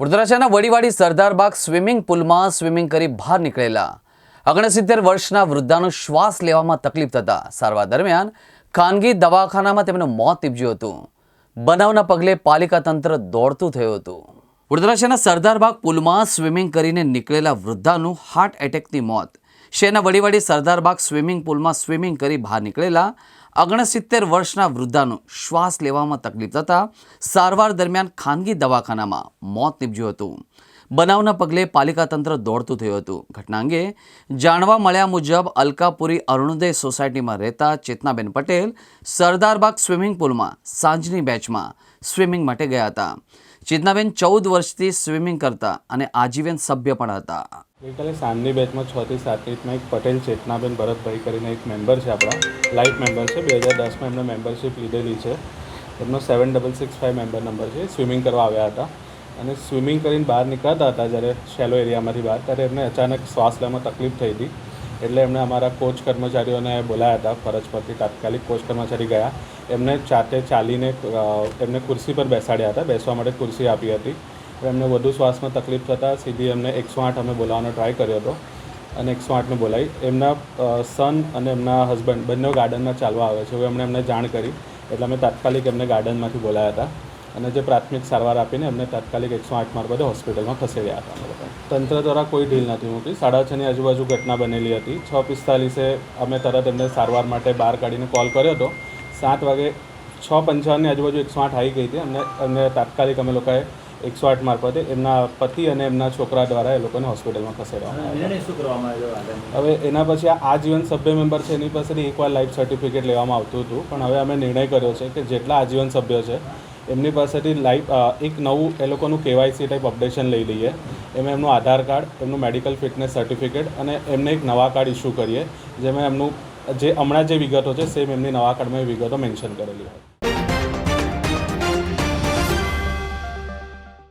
વડોદરાના Vadiwadi Sardarbaug swimming પુલમાં swimming કરી બહાર નીકળેલા ઓગણસિત્તેર વર્ષના વૃદ્ધાનો શ્વાસ લેવામાં તકલીફ થતા સારવાર દરમિયાન ખાનગી દવાખાનામાં તેમનું મોત નીપજ્યું હતું. બનાવના પગલે પાલિકા તંત્ર દોડતું થયું હતું. વડોદરા સરદારબાગ પુલમાં સ્વિમિંગ કરીને નીકળેલા વૃદ્ધાનું હાર્ટ એટેકથી મોત. શહેરના વડીવાડી સરદારબાગ સ્વિમિંગ પુલમાં સ્વિમિંગ કરી બહાર નીકળેલા ઓગણસિત્તેર વર્ષના વૃદ્ધાનું શ્વાસ લેવામાં તકલીફ થતાં સારવાર દરમિયાન ખાનગી દવાખાનામાં મોત નીપજ્યું હતું. બનાવના પગલે પાલિકા તંત્ર દોડતું થયું હતું. ઘટના અંગે જાણવા મળ્યા મુજબ અલકાપુરી અરુણોદય સોસાયટીમાં રહેતા ચેતનાબેન પટેલ સરદારબાગ સ્વિમિંગ પુલમાં સાંજની બેચમાં સ્વિમિંગ માટે ગયા હતા. ચેતનાબેન ચૌદ વર્ષથી સ્વિમિંગ કરતા અને આજીવન સભ્ય પણ હતા. ગઈકાલે સાંજની બેચમાં છ થી સાત મિનિટમાં એક પટેલ, ચેતનાબેન ભરતભાઈ કરીને એક મેમ્બર છે આપણા લાઈફ મેમ્બર છે. બે હજાર દસમાં એમને મેમ્બરશિપ લીધેલી છે. એમનો seven double six five member number છે. સ્વિમિંગ કરવા આવ્યા હતા. અને સ્વિમિંગ કરીને બહાર નીકળતા હતા જ્યારે શેલો એરિયામાંથી બહાર, ત્યારે એમને અચાનક શ્વાસ લેવામાં તકલીફ થઈ હતી. એટલે એમણે અમારા કોચ કર્મચારીઓને બોલાયા હતા, ફરજ પરથી તાત્કાલિક કોચ કર્મચારી ગયા. એમને જાતે ચાલીને એમને ખુરશી પર બેસાડ્યા હતા, બેસવા માટે ખુરશી આપી હતી. એમને વધુ શ્વાસમાં તકલીફ થતાં સીધી એમને એકસો આઠ અમે બોલાવવાનો ટ્રાય કર્યો હતો અને એકસો આઠને બોલાવી. એમના સન અને એમના હસબન્ડ બંને ગાર્ડનમાં ચાલવા આવે છે એવું એમણે એમને જાણ કરી. એટલે અમે તાત્કાલિક એમને ગાર્ડનમાંથી બોલાયા હતા. અને જે પ્રાથમિક સારવાર આપીને એમને તાત્કાલિક એકસો આઠ મારફતે હોસ્પિટલમાં ખસેડ્યા હતા અમે તંત્ર દ્વારા કોઈ ઢીલ નથી મૂકી સાડા છની આજુબાજુ ઘટના બનેલી હતી. છ પિસ્તાલીસે અમે તરત એમને સારવાર માટે બહાર કાઢીને કોલ કર્યો હતો. સાત વાગે છ પંચાવનની આજુબાજુ એકસો આઠ આવી ગઈ હતી. અમને અમને તાત્કાલિક અમે લોકોએ એકસો આઠ મારફતે એમના પતિ અને એમના છોકરા દ્વારા એ લોકોને હોસ્પિટલમાં ખસેડવામાં આવ્યા હવે એના પછી આ આજીવન સભ્ય મેમ્બર છે એની પાસેથી એકવાર લાઈફ સર્ટિફિકેટ લેવામાં આવતું હતું. પણ હવે અમે નિર્ણય કર્યો છે કે જેટલા આજીવન સભ્યો છે એમની પાસેથી લાઈફ એક નવું એ લોકોનું કેવાયસી ટાઈપ અપડેશન લઈ લઈએ. એમાં એમનું આધાર કાર્ડ, એમનું મેડિકલ ફિટનેસ સર્ટિફિકેટ અને એમને એક નવા કાર્ડ ઇસ્યુ કરીએ, જેમાં એમનું જે હમણાં જે વિગતો છે સેમ એમની નવા કાર્ડમાં એ વિગતો મેન્શન કરેલી હોય.